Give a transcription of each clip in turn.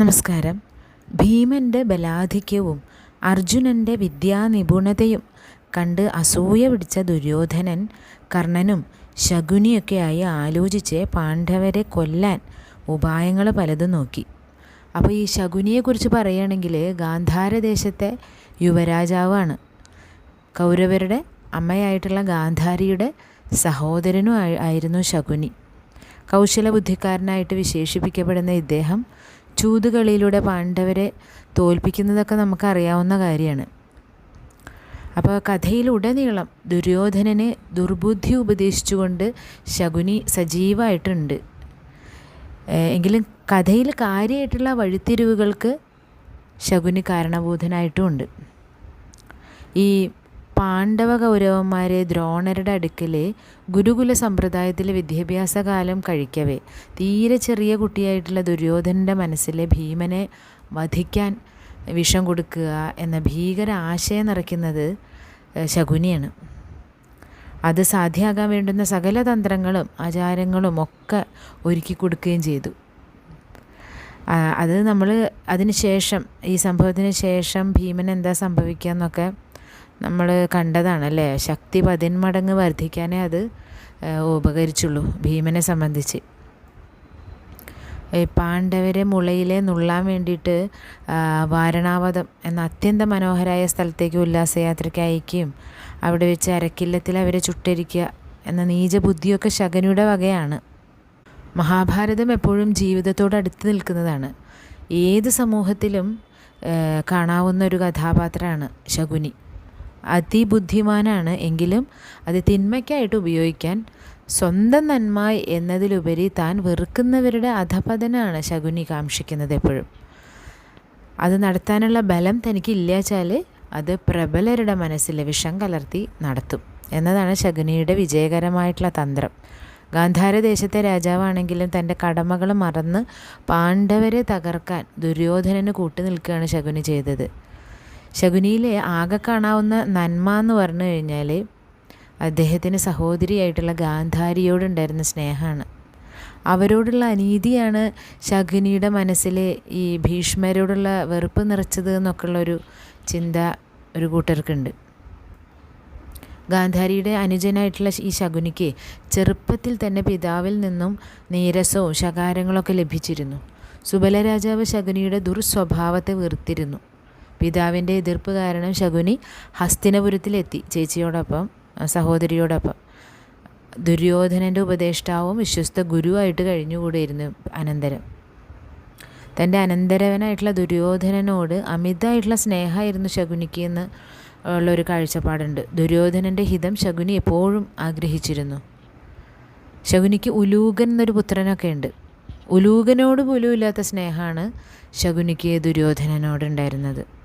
നമസ്കാരം. ഭീമന്റെ ബലാധിക്യവും അർജുനന്റെ വിദ്യാനിപുണതയും കണ്ട് അസൂയ പിടിച്ച ദുര്യോധനൻ കർണനും ശകുനിയൊക്കെയായി ആലോചിച്ച് പാണ്ഡവരെ കൊല്ലാൻ ഉപായങ്ങൾ പലതും നോക്കി. അപ്പോൾ ഈ ശകുനിയെക്കുറിച്ച് പറയുകയാണെങ്കിൽ ഗാന്ധാരദേശത്തെ യുവരാജാവാണ്. കൗരവരുടെ അമ്മയായിട്ടുള്ള ഗാന്ധാരിയുടെ സഹോദരനും ആയി- ആയിരുന്നു ശകുനി. കൗശലബുദ്ധിക്കാരനായിട്ട് വിശേഷിപ്പിക്കപ്പെടുന്ന ഇദ്ദേഹം ചൂതുകളിയിലൂടെ പാണ്ഡവരെ തോൽപ്പിക്കുന്നതൊക്കെ നമുക്കറിയാവുന്ന കാര്യമാണ്. അപ്പോൾ കഥയിലുടനീളം ദുര്യോധനനെ ദുർബുദ്ധി ഉപദേശിച്ചുകൊണ്ട് ശകുനി സജീവമായിട്ടുണ്ട്. എങ്കിലും കഥയിൽ കാര്യമായിട്ടുള്ള വഴിത്തിരിവുകൾക്ക് ശകുനി കാരണഭൂതനായിട്ടുമുണ്ട് ഈ പാണ്ഡവ കൗരവന്മാരെ ദ്രോണരുടെ അടുക്കൽ ഗുരുകുല സമ്പ്രദായത്തിലെ വിദ്യാഭ്യാസ കാലം കഴിക്കവേ. തീരെ ചെറിയ കുട്ടിയായിട്ടുള്ള ദുര്യോധനന്റെ മനസ്സിലെ ഭീമനെ വധിക്കാൻ വിഷം കൊടുക്കുക എന്ന ഭീകര ആശയം നിറയ്ക്കുന്നത് ശകുനിയാണ്. അത് സാധ്യമാകാൻ വേണ്ടുന്ന സകല തന്ത്രങ്ങളും ആചാരങ്ങളും ഒക്കെ ഒരുക്കി കൊടുക്കുകയും ചെയ്തു. അത് നമ്മൾ അതിന് ശേഷം ഈ സംഭവത്തിന് ശേഷം ഭീമൻ എന്താ സംഭവിക്കുക എന്നൊക്കെ നമ്മൾ കണ്ടതാണല്ലേ? ശക്തി പതിന്മടങ്ങ് വർദ്ധിക്കാനേ അത് ഉപകരിച്ചുള്ളൂ ഭീമനെ സംബന്ധിച്ച്. പാണ്ഡവരെ മുളയിലെ നുള്ളാൻ വേണ്ടിയിട്ട് വാരണാവതം എന്ന അത്യന്ത മനോഹരമായ സ്ഥലത്തേക്ക് ഉല്ലാസയാത്രയ്ക്ക് അയക്കുകയും അവിടെ വെച്ച് അരക്കില്ലത്തിൽ അവരെ ചുട്ടരിക്കുക എന്ന നീചബുദ്ധിയൊക്കെ ശകനിയുടെ വകയാണ്. മഹാഭാരതം എപ്പോഴും ജീവിതത്തോട് അടുത്ത് നിൽക്കുന്നതാണ്. ഏത് സമൂഹത്തിലും കാണാവുന്ന ഒരു കഥാപാത്രമാണ് ശകുനി. അതിബുദ്ധിമാനാണ് എങ്കിലും അത് തിന്മയ്ക്കായിട്ട് ഉപയോഗിക്കാൻ സ്വന്തം നന്മ എന്നതിലുപരി താൻ വെറുക്കുന്നവരുടെ അധപതനാണ് ശകുനി കാക്ഷിക്കുന്നത് എപ്പോഴും. അത് നടത്താനുള്ള ബലം തനിക്ക് ഇല്ലാച്ചാൽ അത് പ്രബലരുടെ മനസ്സിലെ വിഷം കലർത്തി നടത്തും. എന്നതാണ് ശകുനിയുടെ വിജയകരമായിട്ടുള്ള തന്ത്രം. ഗാന്ധാരദേശത്തെ രാജാവാണെങ്കിലും തന്റെ കടമകൾ മറന്ന് പാണ്ഡവരെ തകർക്കാൻ ദുര്യോധനന് കൂട്ടുനിൽക്കുകയാണ് ശകുനി ചെയ്തത്. ശകുനിയിലെ ആകെ കാണാവുന്ന നന്മ എന്ന് പറഞ്ഞു കഴിഞ്ഞാൽ അദ്ദേഹത്തിന് സഹോദരിയായിട്ടുള്ള ഗാന്ധാരിയോടുണ്ടായിരുന്ന സ്നേഹമാണ്. അവരോടുള്ള അനീതിയാണ് ശകുനിയുടെ മനസ്സിലെ ഈ ഭീഷ്മരോടുള്ള വെറുപ്പ് നിറച്ചത് എന്നൊക്കെയുള്ളൊരു ചിന്ത ഒരു കൂട്ടർക്കുണ്ട്. ഗാന്ധാരിയുടെ അനുജനായിട്ടുള്ള ഈ ശകുനിക്ക് ചെറുപ്പത്തിൽ തന്നെ പിതാവിൽ നിന്നും നീരസവും ശകാരങ്ങളൊക്കെ ലഭിച്ചിരുന്നു. സുബല രാജാവ് ശകുനിയുടെ ദുർസ്വഭാവത്തെ വെറുത്തിരുന്നു. പിതാവിന്റെ എതിർപ്പ് കാരണം ശകുനി ഹസ്തിനപുരത്തിലെത്തി ചേച്ചിയോടൊപ്പം സഹോദരിയോടൊപ്പം. ദുര്യോധനന്റെ ഉപദേഷ്ടാവും വിശ്വസ്ത ഗുരുവായിട്ട് കഴിഞ്ഞുകൂടിയിരുന്നു അനന്തരം. തന്റെ അനന്തരവനായിട്ടുള്ള ദുര്യോധനനോട് അമിതമായിട്ടുള്ള സ്നേഹമായിരുന്നു ശകുനിക്ക് എന്ന് ഉള്ളൊരു കാഴ്ചപ്പാടുണ്ട്. ദുര്യോധനന്റെ ഹിതം ശകുനി എപ്പോഴും ആഗ്രഹിച്ചിരുന്നു. ശകുനിക്ക് ഉലൂകൻ എന്നൊരു പുത്രനൊക്കെ ഉണ്ട്. ഉലൂകനോട് പോലും ഇല്ലാത്ത സ്നേഹമാണ് ശകുനിക്ക് ദുര്യോധനനോടുണ്ടായിരുന്നത്.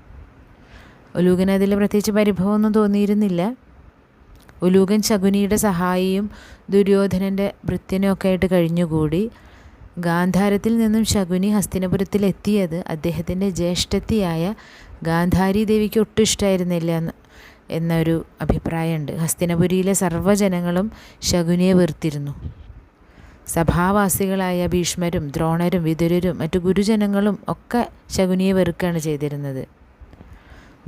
ഉലൂകന് അതിൽ പ്രത്യേകിച്ച് പരിഭവമൊന്നും തോന്നിയിരുന്നില്ല. ഉലൂകൻ ശകുനിയുടെ സഹായിയും ദുര്യോധനന്റെ ഭൃത്യനുമൊക്കെ ആയിട്ട് കഴിഞ്ഞുകൂടി. ഗാന്ധാരത്തിൽ നിന്നും ശകുനി ഹസ്തിനപുരത്തിൽ എത്തിയത് അദ്ദേഹത്തിന്റെ ജ്യേഷ്ഠത്തിയായ ഗാന്ധാരി ദേവിക്ക് ഒട്ടും ഇഷ്ടമായിരുന്നില്ല എന്ന് എന്നൊരു അഭിപ്രായമുണ്ട്. ഹസ്തിനപുരിയിലെ സർവജനങ്ങളും ശകുനിയെ വെറുത്തിരുന്നു. സഭാവാസികളായ ഭീഷ്മരും ദ്രോണരും വിതുരരും മറ്റു ഗുരുജനങ്ങളും ഒക്കെ ശകുനിയെ വെറുക്കുകയാണ് ചെയ്തിരുന്നത്.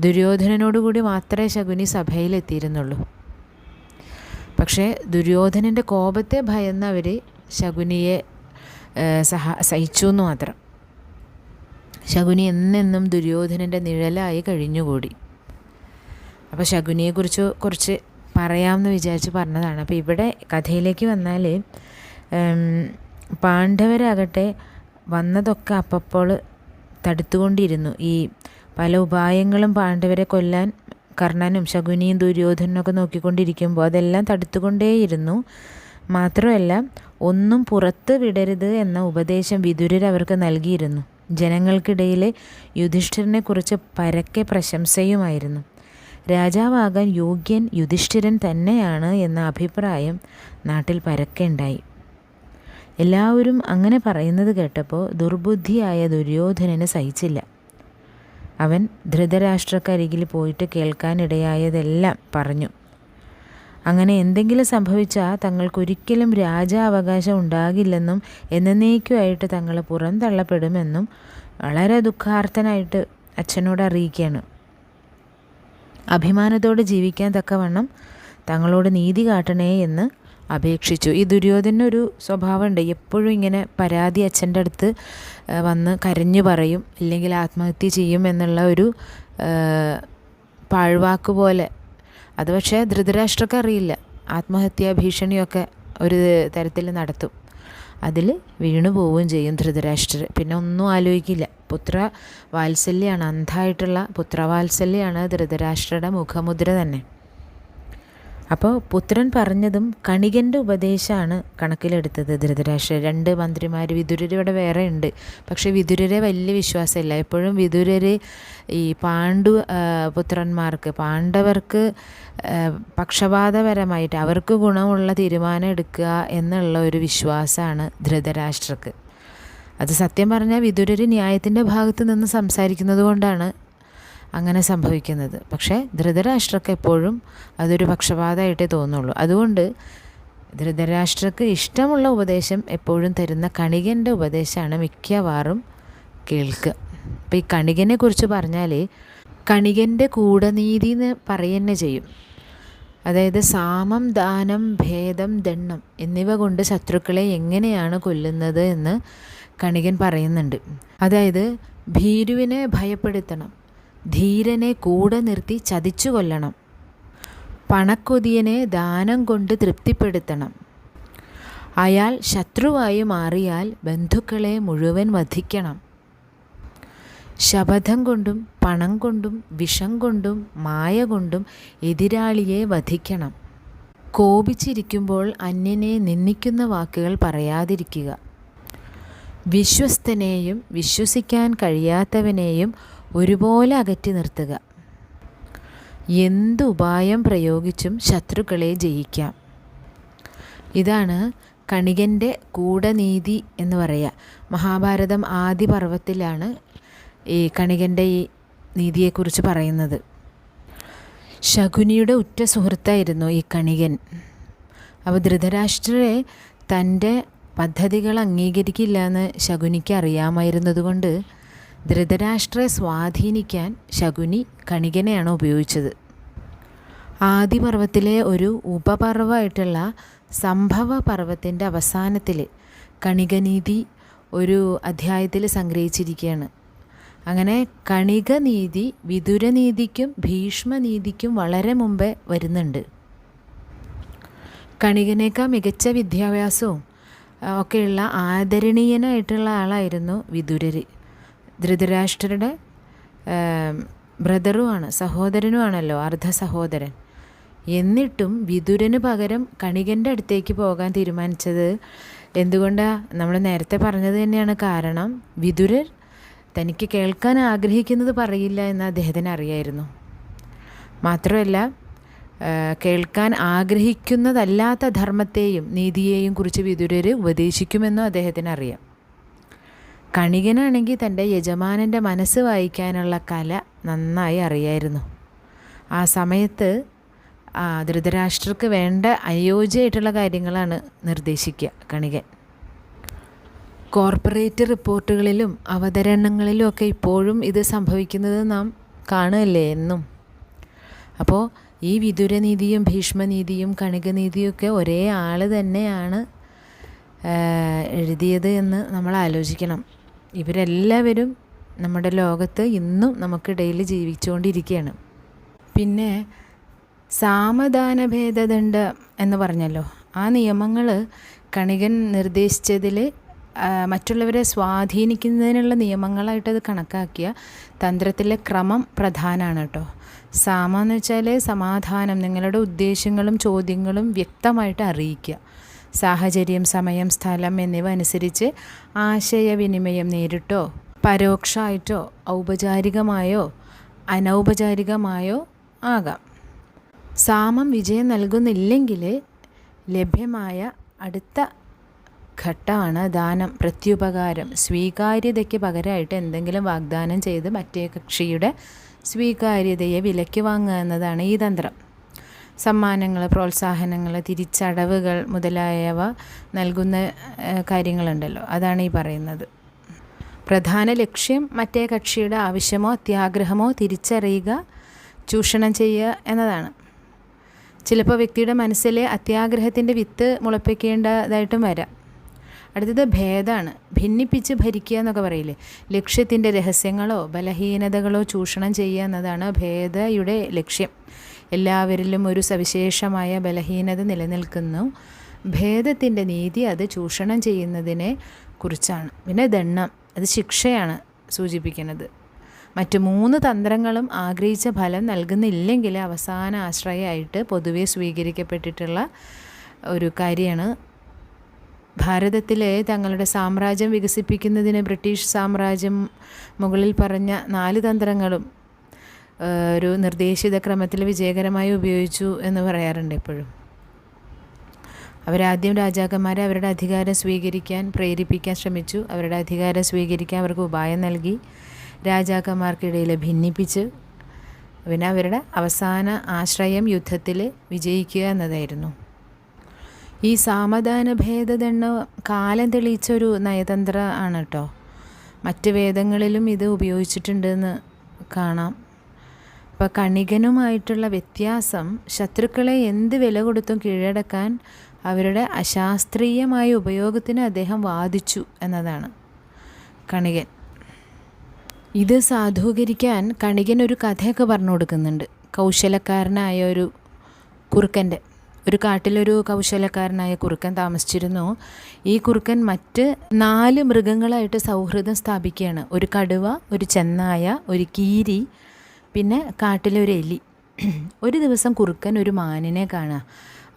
ദുര്യോധനനോടുകൂടി മാത്രമേ ശകുനി സഭയിലെത്തിയിരുന്നുള്ളൂ. പക്ഷേ ദുര്യോധനന്റെ കോപത്തെ ഭയന്ന് അവർ ശകുനിയെ സഹ സഹിച്ചു എന്ന് മാത്രം. ശകുനി എന്നെന്നും ദുര്യോധനന്റെ നിഴലായി കഴിഞ്ഞുകൂടി. അപ്പോൾ ശകുനിയെക്കുറിച്ച് കുറച്ച് പറയാമെന്ന് വിചാരിച്ച് പറഞ്ഞതാണ്. അപ്പോൾ ഇവിടെ കഥയിലേക്ക് വന്നാൽ പാണ്ഡവരാകട്ടെ വന്നതൊക്കെ അപ്പപ്പോൾ തടുത്തുകൊണ്ടിരുന്നു. ഈ പല ഉപായങ്ങളും പാണ്ഡവരെ കൊല്ലാൻ കർണനും ശകുനിയും ദുര്യോധനൊക്കെ നോക്കിക്കൊണ്ടിരിക്കുമ്പോൾ അതെല്ലാം തടുത്തുകൊണ്ടേയിരുന്നു. മാത്രമല്ല ഒന്നും പുറത്ത് വിടരുത് എന്ന ഉപദേശം വിദുരർ അവർക്ക് നൽകിയിരുന്നു. ജനങ്ങൾക്കിടയിലെ യുധിഷ്ഠിരനെ കുറിച്ച് പരക്കെ പ്രശംസയുമായിരുന്നു. രാജാവാകാൻ യോഗ്യൻ യുധിഷ്ഠിരൻ തന്നെയാണ് എന്ന അഭിപ്രായം നാട്ടിൽ പരക്കെ ഉണ്ടായി. എല്ലാവരും അങ്ങനെ പറയുന്നത് കേട്ടപ്പോൾ ദുർബുദ്ധിയായ ദുര്യോധനന് സഹിച്ചില്ല. അവൻ ധൃതരാഷ്ട്രക്കരികിൽ പോയിട്ട് കേൾക്കാനിടയായതെല്ലാം പറഞ്ഞു. അങ്ങനെ എന്തെങ്കിലും സംഭവിച്ചാൽ തങ്ങൾക്കൊരിക്കലും രാജാവകാശം ഉണ്ടാകില്ലെന്നും എന്നേക്കുമായിട്ട് തങ്ങൾ പുറന്തള്ളപ്പെടുമെന്നും വളരെ ദുഃഖാർത്ഥനായിട്ട് അച്ഛനോട് അറിയിക്കുകയാണ്. അഭിമാനത്തോടെ ജീവിക്കാൻ തക്കവണ്ണം തങ്ങളോട് നീതി കാട്ടണേ എന്ന് അപേക്ഷിച്ചു. ഈ ദുര്യോധനൊരു സ്വഭാവമുണ്ട്. എപ്പോഴും ഇങ്ങനെ പരാതി അച്ഛന്റെ അടുത്ത് വന്ന് കരഞ്ഞു പറയും ഇല്ലെങ്കിൽ ആത്മഹത്യ ചെയ്യും എന്നുള്ള ഒരു പാഴ്വാക്ക് പോലെ. അത് പക്ഷേ ധൃതരാഷ്ട്രക്ക് അറിയില്ല. ആത്മഹത്യാ ഭീഷണിയൊക്കെ ഒരു തരത്തിൽ നടത്തും. അതിൽ വീണു പോവുകയും ചെയ്യും ധൃതരാഷ്ട്രർ. പിന്നെ ഒന്നും ആലോചിക്കില്ല. പുത്ര വാത്സല്യമാണ്. അന്ധമായിട്ടുള്ള പുത്രവാത്സല്യമാണ് ധൃതരാഷ്ട്രയുടെ മുഖമുദ്ര തന്നെ. അപ്പോൾ പുത്രൻ പറഞ്ഞതും കണികന്റെ ഉപദേശമാണ് കണക്കിലെടുത്തത്. ധൃതരാഷ്ട്ര രണ്ട് മന്ത്രിമാർ വിതുരർ ഇവിടെ വേറെ ഉണ്ട്. പക്ഷേ വിതുരരെ വലിയ വിശ്വാസമില്ല. എപ്പോഴും വിതുരർ ഈ പാണ്ഡു പുത്രന്മാർക്ക് പാണ്ഡവർക്ക് പക്ഷപാതപരമായിട്ട് അവർക്ക് ഗുണമുള്ള തീരുമാനം എടുക്കുക എന്നുള്ള ഒരു വിശ്വാസമാണ് ധൃതരാഷ്ട്രക്ക്. അത് സത്യം പറഞ്ഞാൽ വിതുരർ ന്യായത്തിന്റെ ഭാഗത്ത് നിന്ന് സംസാരിക്കുന്നത് കൊണ്ടാണ് അങ്ങനെ സംഭവിക്കുന്നത്. പക്ഷേ ധൃതരാഷ്ട്രക്ക് എപ്പോഴും അതൊരു പക്ഷപാതമായിട്ടേ തോന്നുള്ളൂ. അതുകൊണ്ട് ധൃതരാഷ്ട്രക്ക് ഇഷ്ടമുള്ള ഉപദേശം എപ്പോഴും തരുന്ന കണികന്റെ ഉപദേശമാണ് മിക്കവാറും കേൾക്കുക. അപ്പോൾ ഈ കണികനെ കുറിച്ച് പറഞ്ഞാൽ കണികന്റെ കൂടനീതി എന്ന് പറയുന്നെ ചെയ്യും. അതായത് സാമം ദാനം ഭേദം ദണ്ണം എന്നിവ കൊണ്ട് ശത്രുക്കളെ എങ്ങനെയാണ് കൊല്ലുന്നത് എന്ന് കണികൻ പറയുന്നുണ്ട്. അതായത് ഭീരുവിനെ ഭയപ്പെടുത്തണം. ധീരനെ കൂടെ നിർത്തി ചതിച്ചു കൊല്ലണം. പണക്കൊതിയനെ ദാനം കൊണ്ട് തൃപ്തിപ്പെടുത്തണം. അയാൾ ശത്രുവായി മാറിയാൽ ബന്ധുക്കളെ മുഴുവൻ വധിക്കണം. ശപഥം കൊണ്ടും പണം കൊണ്ടും വിഷം കൊണ്ടും മായ കൊണ്ടും എതിരാളിയെ വധിക്കണം. കോപിച്ചിരിക്കുമ്പോൾ അന്യനെ നിന്ദിക്കുന്ന വാക്കുകൾ പറയാതിരിക്കുക. വിശ്വസ്തനെയും വിശ്വസിക്കാൻ കഴിയാത്തവനെയും ഒരുപോലെ അകറ്റി നിർത്തുക. എന്തുപായം പ്രയോഗിച്ചും ശത്രുക്കളെ ജയിക്കാം. ഇതാണ് കണികന്റെ കൂടനീതി എന്ന് പറയുക മഹാഭാരതം ആദ്യ പർവത്തിലാണ് ഈ കണികന്റെ ഈ നീതിയെക്കുറിച്ച് പറയുന്നത്. ശകുനിയുടെ ഉറ്റ സുഹൃത്തായിരുന്നു ഈ കണികൻ. അപ്പോൾ ധൃതരാഷ്ട്രരെ തന്റെ പദ്ധതികൾ അംഗീകരിക്കില്ല എന്ന് ശകുനിക്ക് അറിയാമായിരുന്നതുകൊണ്ട് ധൃതരാഷ്ട്രയെ സ്വാധീനിക്കാൻ ശകുനി കണികനെയാണ് ഉപയോഗിച്ചത്. ആദിപർവത്തിലെ ഒരു ഉപപർവമായിട്ടുള്ള സംഭവ പർവത്തിന്റെ അവസാനത്തിൽ കണികനീതി ഒരു അധ്യായത്തിൽ സംഗ്രഹിച്ചിരിക്കുകയാണ്. അങ്ങനെ കണികനീതി വിതുരനീതിക്കും ഭീഷ്മനീതിക്കും വളരെ മുമ്പേ വരുന്നുണ്ട്. കണികനേക്കാൾ മികച്ച വിദ്യാഭ്യാസവും ഒക്കെയുള്ള ആദരണീയനായിട്ടുള്ള ആളായിരുന്നു വിതുരർ ധൃതരാഷ്ട്രരുടെ ബ്രദറുമാണ് സഹോദരനുമാണല്ലോ അർദ്ധ സഹോദരൻ. എന്നിട്ടും വിതുരന് പകരം കണികന്റെ അടുത്തേക്ക് പോകാൻ തീരുമാനിച്ചത് എന്തുകൊണ്ടാണ് നമ്മൾ നേരത്തെ പറഞ്ഞത് തന്നെയാണ് കാരണം വിതുരർ തനിക്ക് കേൾക്കാൻ ആഗ്രഹിക്കുന്നത് പറയില്ല എന്ന് അദ്ദേഹത്തിന് അറിയായിരുന്നു. മാത്രമല്ല കേൾക്കാൻ ആഗ്രഹിക്കുന്നതല്ലാത്ത ധർമ്മത്തെയും നീതിയെയും കുറിച്ച് വിതുരർ ഉപദേശിക്കുമെന്നും അദ്ദേഹത്തിന് അറിയാം. കണികനാണെങ്കിൽ തന്റെ യജമാനന്റെ മനസ്സ് വായിക്കാനുള്ള കല നന്നായി അറിയായിരുന്നു. ആ സമയത്ത് ധൃതരാഷ്ട്രക്ക് വേണ്ട അനുയോജ്യമായിട്ടുള്ള കാര്യങ്ങളാണ് നിർദ്ദേശിക്കുക കണികൻ. കോർപ്പറേറ്റ് റിപ്പോർട്ടുകളിലും അവതരണങ്ങളിലും ഒക്കെ ഇപ്പോഴും ഇത് സംഭവിക്കുന്നത് നാം കാണുകയല്ലേ എന്നും. അപ്പോൾ ഈ വിതുരനീതിയും ഭീഷ്മനീതിയും കണികനീതിയും ഒക്കെ ഒരേ ആൾ തന്നെയാണ് എഴുതിയത് എന്ന് നമ്മൾ ആലോചിക്കണം. ഇവരെല്ലാവരും നമ്മുടെ ലോകത്ത് ഇന്നും നമുക്കിടയിൽ ജീവിച്ചുകൊണ്ടിരിക്കുകയാണ്. പിന്നെ സാമദാന ഭേദദണ്ഡ എന്ന് പറഞ്ഞല്ലോ. ആ നിയമങ്ങൾ കണികൻ നിർദ്ദേശിച്ചതിൽ മറ്റുള്ളവരെ സ്വാധീനിക്കുന്നതിനുള്ള നിയമങ്ങളായിട്ട് അത് കണക്കാക്കിയ തന്ത്രത്തിലെ ക്രമം പ്രധാനമാണ് കേട്ടോ. സാമ എന്ന് വെച്ചാൽ സമാധാനം നിങ്ങളുടെ ഉദ്ദേശങ്ങളും ചോദ്യങ്ങളും വ്യക്തമായിട്ട് അറിയിക്കുക. സാഹചര്യം സമയം സ്ഥലം എന്നിവ അനുസരിച്ച് ആശയവിനിമയം നേരിട്ടോ പരോക്ഷമായിട്ടോ ഔപചാരികമായോ അനൗപചാരികമായോ ആകാം. സാമം വിജയം നൽകുന്നില്ലെങ്കിൽ ലഭ്യമായ അടുത്ത ഘട്ടമാണ് ദാനം പ്രത്യുപകാരം. സ്വീകാര്യതയ്ക്ക് പകരമായിട്ട് എന്തെങ്കിലും വാഗ്ദാനം ചെയ്ത് മറ്റേ കക്ഷിയുടെ സ്വീകാര്യതയെ വിലയ്ക്ക് വാങ്ങുക എന്നതാണ് ഈ തന്ത്രം. സമ്മാനങ്ങൾ പ്രോത്സാഹനങ്ങൾ തിരിച്ചടവുകൾ മുതലായവ നൽകുന്ന കാര്യങ്ങളുണ്ടല്ലോ. അതാണ് ഈ പറയുന്നത്. പ്രധാന ലക്ഷ്യം മറ്റേ കക്ഷിയുടെ ആവശ്യമോ അത്യാഗ്രഹമോ തിരിച്ചറിയുക ചൂഷണം ചെയ്യുക എന്നതാണ്. ചിലപ്പോൾ വ്യക്തിയുടെ മനസ്സിലെ അത്യാഗ്രഹത്തിന്റെ വിത്ത് മുളപ്പിക്കേണ്ടതായിട്ടും വരാം. അടുത്തത് ഭേദമാണ്. ഭിന്നിപ്പിച്ച് ഭരിക്കുക എന്നൊക്കെ പറയില്ലേ? ലക്ഷ്യത്തിന്റെ രഹസ്യങ്ങളോ ബലഹീനതകളോ ചൂഷണം ചെയ്യുക എന്നതാണ് ഭേദയുടെ ലക്ഷ്യം. എല്ലാവരിലും ഒരു സവിശേഷമായ ബലഹീനത നിലനിൽക്കുന്നു. ഭേദത്തിന്റെ നീതി അത് ചൂഷണം ചെയ്യുന്നതിനെ കുറിച്ചാണ്. പിന്നെ ദണ്ണം അത് ശിക്ഷയാണ് സൂചിപ്പിക്കുന്നത്. മറ്റു മൂന്ന് തന്ത്രങ്ങളും ആഗ്രഹിച്ച ഫലം നൽകുന്നില്ലെങ്കിൽ അവസാന ആശ്രയമായിട്ട് പൊതുവെ സ്വീകരിക്കപ്പെട്ടിട്ടുള്ള ഒരു കാര്യമാണ് ഭാരതത്തിലെ തങ്ങളുടെ സാമ്രാജ്യം വികസിപ്പിക്കുന്നതിന് ബ്രിട്ടീഷ് സാമ്രാജ്യം മുകളിൽ പറഞ്ഞ നാല് തന്ത്രങ്ങളും ഒരു നിർദ്ദേശിത ക്രമത്തിൽ വിജയകരമായി ഉപയോഗിച്ചു എന്ന് പറയാറുണ്ട് എപ്പോഴും അവരാദ്യം രാജാക്കന്മാരെ അവരുടെ അധികാരം സ്വീകരിക്കാൻ പ്രേരിപ്പിക്കാൻ ശ്രമിച്ചു. അവരുടെ അധികാരം സ്വീകരിക്കാൻ അവർക്ക് ഉപായം നൽകി രാജാക്കന്മാർക്കിടയിൽ ഭിന്നിപ്പിച്ച് പിന്നെ അവരുടെ അവസാന ആശ്രയം യുദ്ധത്തിൽ വിജയിക്കുക എന്നതായിരുന്നു. ഈ സാമധാന ഭേദദണ്ഡ കാലം തെളിയിച്ചൊരു നയതന്ത്ര ആണ് കേട്ടോ. മറ്റ് വേദങ്ങളിലും ഇത് ഉപയോഗിച്ചിട്ടുണ്ടെന്ന് കാണാം. അപ്പോൾ കണികനുമായിട്ടുള്ള വ്യത്യാസം ശത്രുക്കളെ എന്ത് വില കൊടുത്തും കീഴടക്കാൻ അവരുടെ അശാസ്ത്രീയമായ ഉപയോഗത്തിന് അദ്ദേഹം വാദിച്ചു എന്നതാണ് കണികൻ. ഇത് സാധൂകരിക്കാൻ കണികൻ ഒരു കഥയൊക്കെ പറഞ്ഞു കൊടുക്കുന്നുണ്ട്. കൗശലക്കാരനായ ഒരു കുറുക്കന്റെ ഒരു കാട്ടിലൊരു കൗശലക്കാരനായ കുറുക്കൻ താമസിച്ചിരുന്നു. ഈ കുറുക്കൻ മറ്റ് നാല് മൃഗങ്ങളായിട്ട് സൗഹൃദം സ്ഥാപിക്കുകയാണ്. ഒരു കടുവ ഒരു ചെന്നായ ഒരു കീരി പിന്നെ കാട്ടിലെ ഒരു എലി. ഒരു ദിവസം കുറുക്കൻ ഒരു മാനിനെ കാണുക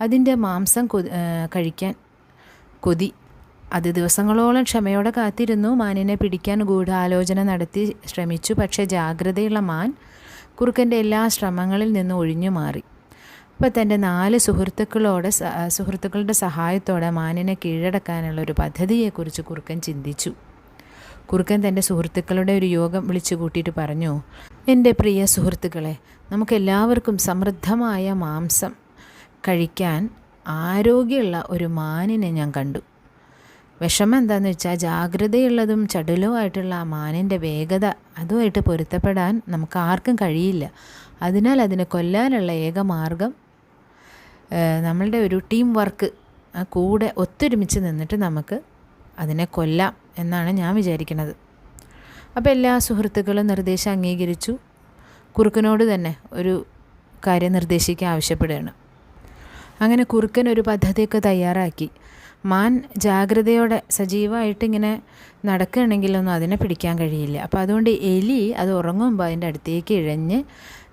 അതിന്റെ മാംസം കഴിക്കാൻ കൊതി. അത് ദിവസങ്ങളോളം ക്ഷമയോടെ കാത്തിരുന്നു. മാനിനെ പിടിക്കാൻ ഗൂഢാലോചന നടത്തി ശ്രമിച്ചു. പക്ഷേ ജാഗ്രതയുള്ള മാൻ കുറുക്കന്റെ എല്ലാ ശ്രമങ്ങളിൽ നിന്നും ഒഴിഞ്ഞു മാറി. അപ്പോൾ തന്റെ നാല് സുഹൃത്തുക്കളോടെ സുഹൃത്തുക്കളുടെ സഹായത്തോടെ മാനിനെ കീഴടക്കാനുള്ള ഒരു പദ്ധതിയെക്കുറിച്ച് കുറുക്കൻ ചിന്തിച്ചു. കുറുക്കൻ തന്റെ സുഹൃത്തുക്കളുടെ ഒരു യോഗം വിളിച്ചു കൂട്ടിയിട്ട് പറഞ്ഞു എന്റെ പ്രിയ സുഹൃത്തുക്കളെ നമുക്കെല്ലാവർക്കും സമൃദ്ധമായ മാംസം കഴിക്കാൻ ആരോഗ്യമുള്ള ഒരു മാനിനെ ഞാൻ കണ്ടു. വിഷമം എന്താണെന്ന് വെച്ചാൽ ജാഗ്രതയുള്ളതും ചടുലവുമായിട്ടുള്ള ആ മാനിന്റെ വേഗത അതുമായിട്ട് പൊരുത്തപ്പെടാൻ നമുക്ക് ആർക്കും കഴിയില്ല. അതിനാൽ അതിനെ കൊല്ലാനുള്ള ഏക മാർഗം നമ്മളുടെ ഒരു ടീം വർക്ക് കൂടെ ഒത്തൊരുമിച്ച് നിന്നിട്ട് നമുക്ക് അതിനെ കൊല്ലാം എന്നാണ് ഞാൻ വിചാരിക്കുന്നത് അപ്പോൾ എല്ലാ സുഹൃത്തുക്കളും നിർദ്ദേശം അംഗീകരിച്ചു. കുറുക്കനോട് തന്നെ ഒരു കാര്യം നിർദ്ദേശിക്കാൻ ആവശ്യപ്പെടുകയാണ്. അങ്ങനെ കുറുക്കൻ ഒരു പദ്ധതിയൊക്കെ തയ്യാറാക്കി. മാൻ ജാഗ്രതയോടെ സജീവമായിട്ട് ഇങ്ങനെ നടക്കുകയാണെങ്കിലൊന്നും അതിനെ പിടിക്കാൻ കഴിയില്ല. അപ്പോൾ അതുകൊണ്ട് എലി അത് ഉറങ്ങുമ്പോൾ അതിന്റെ അടുത്തേക്ക് ഇഴഞ്ഞ്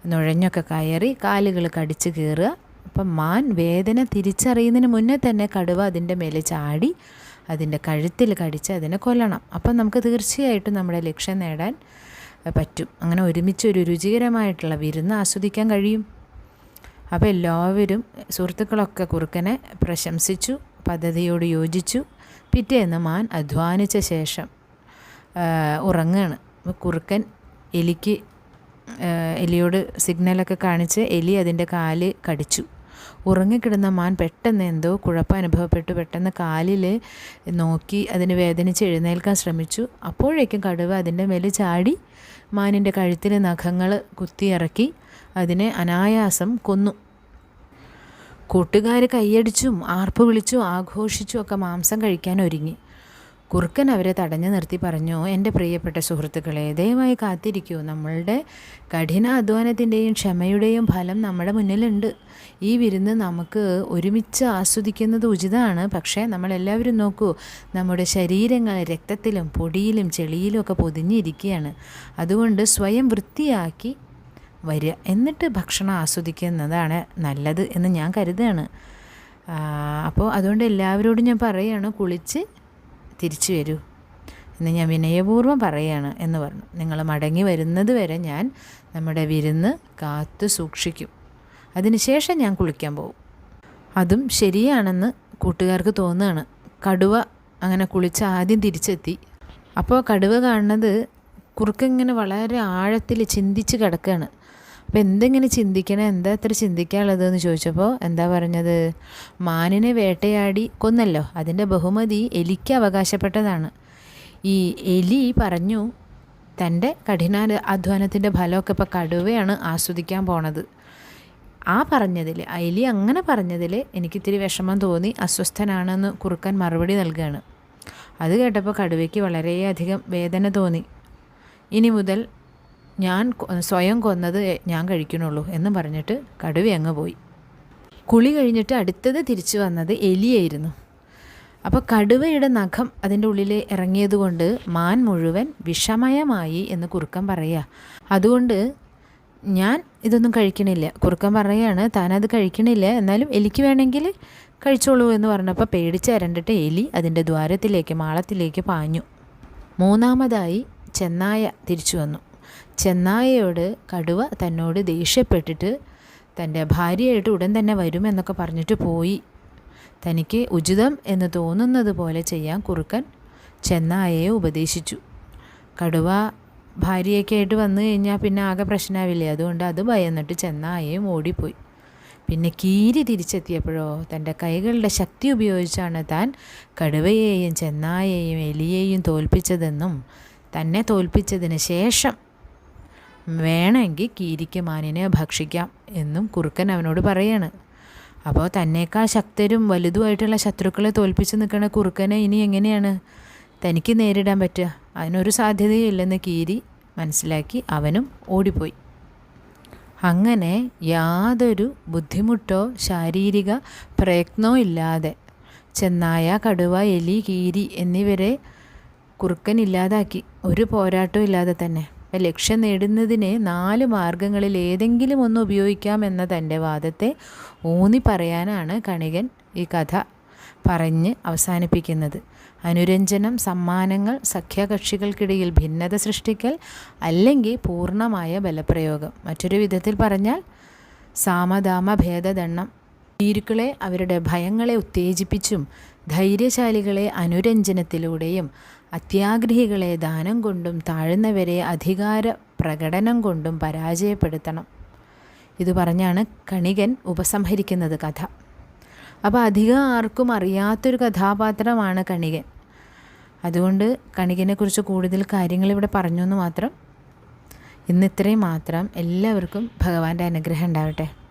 നുഴഞ്ഞൊക്കെ കയറി കാലുകൾ കടിച്ച് കയറുക അപ്പം മാൻ വേദന തിരിച്ചറിയുന്നതിന് മുന്നേ തന്നെ കടുവ അതിന്റെ മേലെ ചാടി അതിന്റെ കഴുത്തിൽ കടിച്ച് അതിനെ കൊല്ലണം. അപ്പം നമുക്ക് തീർച്ചയായിട്ടും നമ്മുടെ ലക്ഷ്യം നേടാൻ പറ്റും. അങ്ങനെ ഒരുമിച്ച് ഒരു രുചികരമായിട്ടുള്ള വിരുന്ന് ആസ്വദിക്കാൻ കഴിയും. അപ്പോൾ എല്ലാവരും സുഹൃത്തുക്കളൊക്കെ കുറുക്കനെ പ്രശംസിച്ചു പദ്ധതിയോട് യോജിച്ചു. പിറ്റേന്ന് മാൻ അധ്വാനിച്ച ശേഷം ഉറങ്ങുകയാണ് കുറുക്കൻ എലിക്ക് എലിയോട് സിഗ്നലൊക്കെ കാണിച്ച് എലി അതിന്റെ കാൽ കടിച്ചു. ഉറങ്ങിക്കിടന്ന മാൻ പെട്ടെന്ന് എന്തോ കുഴപ്പം അനുഭവപ്പെട്ടു. പെട്ടെന്ന് കാലിൽ നോക്കി അതിന് വേദനിച്ച് എഴുന്നേൽക്കാൻ ശ്രമിച്ചു. അപ്പോഴേക്കും കടുവ അതിന്റെ മേലെ ചാടി മാനിന്റെ കഴുത്തിൽ നഖങ്ങൾ കുത്തിയിറക്കി അതിനെ അനായാസം കൊന്നു. കൂട്ടുകാർ കൈയടിച്ചും ആർപ്പ് വിളിച്ചും ആഘോഷിച്ചും ഒക്കെ മാംസം കഴിക്കാൻ ഒരുങ്ങി. കുറുക്കൻ അവരെ തടഞ്ഞു നിർത്തി പറഞ്ഞു എന്റെ പ്രിയപ്പെട്ട സുഹൃത്തുക്കളെ ദയവായി കാത്തിരിക്കൂ. നമ്മളുടെ കഠിന അധ്വാനത്തിന്റെയും ക്ഷമയുടെയും ഫലം നമ്മുടെ മുന്നിലുണ്ട്. ഈ വിരുന്ന് നമുക്ക് ഒരുമിച്ച് ആസ്വദിക്കുന്നത് ഉചിതമാണ്. പക്ഷേ നമ്മളെല്ലാവരും നോക്കൂ നമ്മുടെ ശരീരങ്ങൾ രക്തത്തിലും പൊടിയിലും ചെളിയിലും ഒക്കെ പൊതിഞ്ഞിരിക്കുകയാണ്. അതുകൊണ്ട് സ്വയം വൃത്തിയാക്കി വരിക. എന്നിട്ട് ഭക്ഷണം ആസ്വദിക്കുന്നതാണ് നല്ലത് എന്ന് ഞാൻ കരുതുകയാണ്. അപ്പോൾ അതുകൊണ്ട് എല്ലാവരോടും ഞാൻ പറയുകയാണ് കുളിച്ച് തിരിച്ചു വരൂ എന്ന് ഞാൻ വിനയപൂർവം പറയുകയാണ് എന്ന് പറഞ്ഞു. നിങ്ങൾ മടങ്ങി വരുന്നത് വരെ ഞാൻ നമ്മുടെ വിരുന്ന് കാത്തു സൂക്ഷിക്കും. അതിനുശേഷം ഞാൻ കുളിക്കാൻ പോകും. അതും ശരിയാണെന്ന് കൂട്ടുകാർക്ക് തോന്നുകയാണ്. കടുവ അങ്ങനെ കുളിച്ച് ആദ്യം തിരിച്ചെത്തി. അപ്പോൾ കടുവ കാണുന്നത് കുറുക്കിങ്ങനെ വളരെ ആഴത്തിൽ ചിന്തിച്ച് കിടക്കുകയാണ്. അപ്പോൾ എന്തെങ്ങനെ ചിന്തിക്കണം? എന്താ ഇത്ര ചിന്തിക്കാനുള്ളത് എന്ന് ചോദിച്ചപ്പോൾ എന്താ പറഞ്ഞത്? മാനിനെ വേട്ടയാടി കൊന്നല്ലോ. അതിന്റെ ബഹുമതി എലിക്ക് അവകാശപ്പെട്ടതാണ്. ഈ എലി പറഞ്ഞു തന്റെ കഠിന അധ്വാനത്തിന്റെ ഫലമൊക്കെ ഇപ്പോൾ കടുവയാണ് ആസ്വദിക്കാൻ പോണത്. ആ പറഞ്ഞതിൽ എലി അങ്ങനെ പറഞ്ഞതിൽ എനിക്കിത്തിരി വിഷമം തോന്നി. അസ്വസ്ഥനാണെന്ന് കുറുക്കൻ മറുപടി നൽകുകയാണ് അത് കേട്ടപ്പോൾ കടുവയ്ക്ക് വളരെയധികം വേദന തോന്നി. ഇനി മുതൽ ഞാൻ സ്വയം കൊന്നത് ഞാൻ കഴിക്കണുള്ളൂ എന്ന് പറഞ്ഞിട്ട് കടുവ അങ്ങ് പോയി. കുളി കഴിഞ്ഞിട്ട് അടുത്തത് തിരിച്ചു വന്നത് എലിയായിരുന്നു. അപ്പോൾ കടുവയുടെ നഖം അതിന്റെ ഉള്ളിൽ ഇറങ്ങിയതുകൊണ്ട് മാൻ മുഴുവൻ വിഷമയമായി എന്ന് കുറുക്കൻ പറയുക അതുകൊണ്ട് ഞാൻ ഇതൊന്നും കഴിക്കണില്ല. കുറുക്കൻ പറയുകയാണ് താനത് കഴിക്കണില്ല. എന്നാലും എലിക്ക് വേണമെങ്കിൽ കഴിച്ചോളൂ എന്ന് പറഞ്ഞപ്പോൾ പേടിച്ച് അരണ്ടിട്ട് എലി അതിന്റെ ദ്വാരത്തിലേക്ക് മാളത്തിലേക്ക് പാഞ്ഞു. മൂന്നാമതായി ചെന്നായ തിരിച്ചു വന്നു. ചെന്നായയോട് കടുവ തന്നോട് ദേഷ്യപ്പെട്ടിട്ട് തന്റെ ഭാര്യയായിട്ട് ഉടൻ തന്നെ വരുമെന്നൊക്കെ പറഞ്ഞിട്ട് പോയി. തനിക്ക് ഉചിതം എന്ന് തോന്നുന്നത് പോലെ ചെയ്യാൻ കുറുക്കൻ ചെന്നായയെ ഉപദേശിച്ചു. കടുവ ഭാര്യയൊക്കെ ആയിട്ട് വന്നു കഴിഞ്ഞാൽ പിന്നെ ആകെ പ്രശ്നമാവില്ലേ? അതുകൊണ്ട് അത് ഭയന്നിട്ട് ചെന്നായയും ഓടിപ്പോയി. പിന്നെ കീരി തിരിച്ചെത്തിയപ്പോഴോ തന്റെ കൈകളുടെ ശക്തി ഉപയോഗിച്ചാണ് താൻ കടുവയെയും ചെന്നായയെയും എലിയെയും തോൽപ്പിച്ചതെന്നും തന്നെ തോൽപ്പിച്ചതിന് ശേഷം വേണമെങ്കിൽ കീരിക്ക് മാനിനെ ഭക്ഷിക്കാം എന്നും കുറുക്കൻ അവനോട് പറയാണ്. അപ്പോൾ തന്നേക്കാൾ ശക്തരും വലുതുമായിട്ടുള്ള ശത്രുക്കളെ തോൽപ്പിച്ച് നിൽക്കുന്ന കുറുക്കനെ ഇനി എങ്ങനെയാണ് തനിക്ക് നേരിടാൻ പറ്റുക? അതിനൊരു സാധ്യതയില്ലെന്ന് കീരി മനസ്സിലാക്കി അവനും ഓടിപ്പോയി. അങ്ങനെ യാതൊരു ബുദ്ധിമുട്ടോ ശാരീരിക പ്രയത്നവും ഇല്ലാതെ ചെന്നായ കടുവ എലി കീരി എന്നിവരെ കുറുക്കൻ ഇല്ലാതാക്കി. ഒരു പോരാട്ടവും ഇല്ലാതെ തന്നെ. ലക്ഷ്യം നേടുന്നതിന് നാല് മാർഗങ്ങളിൽ ഏതെങ്കിലും ഒന്ന് ഉപയോഗിക്കാം എന്ന തന്റെ വാദത്തെ ഊന്നി പറയാനാണ് കണികൻ ഈ കഥ പറഞ്ഞ് അവസാനിപ്പിക്കുന്നത്. അനുരഞ്ജനം സമ്മാനങ്ങൾ സഖ്യകക്ഷികൾക്കിടയിൽ ഭിന്നത സൃഷ്ടിക്കൽ അല്ലെങ്കിൽ പൂർണമായ ബലപ്രയോഗം. മറ്റൊരു വിധത്തിൽ പറഞ്ഞാൽ സാമദാമ ഭേദദണ്ണം. ഭീരുക്കളെ അവരുടെ ഭയങ്ങളെ ഉത്തേജിപ്പിച്ചും ധൈര്യശാലികളെ അനുരഞ്ജനത്തിലൂടെയും അത്യാഗ്രഹികളെ ദാനം കൊണ്ടും താഴ്ന്നവരെ അധികാര പ്രകടനം കൊണ്ടും പരാജയപ്പെടുത്തണം. ഇത് പറഞ്ഞാണ് കണികൻ ഉപസംഹരിക്കുന്നത് കഥ. അപ്പോൾ അധികം ആർക്കും അറിയാത്തൊരു കഥാപാത്രമാണ് കണികൻ. അതുകൊണ്ട് കണികനെക്കുറിച്ച് കൂടുതൽ കാര്യങ്ങൾ ഇവിടെ പറഞ്ഞു എന്ന് മാത്രം. ഇന്ന് ഇത്രയും മാത്രം. എല്ലാവർക്കും ഭഗവാന്റെ അനുഗ്രഹം ഉണ്ടാവട്ടെ.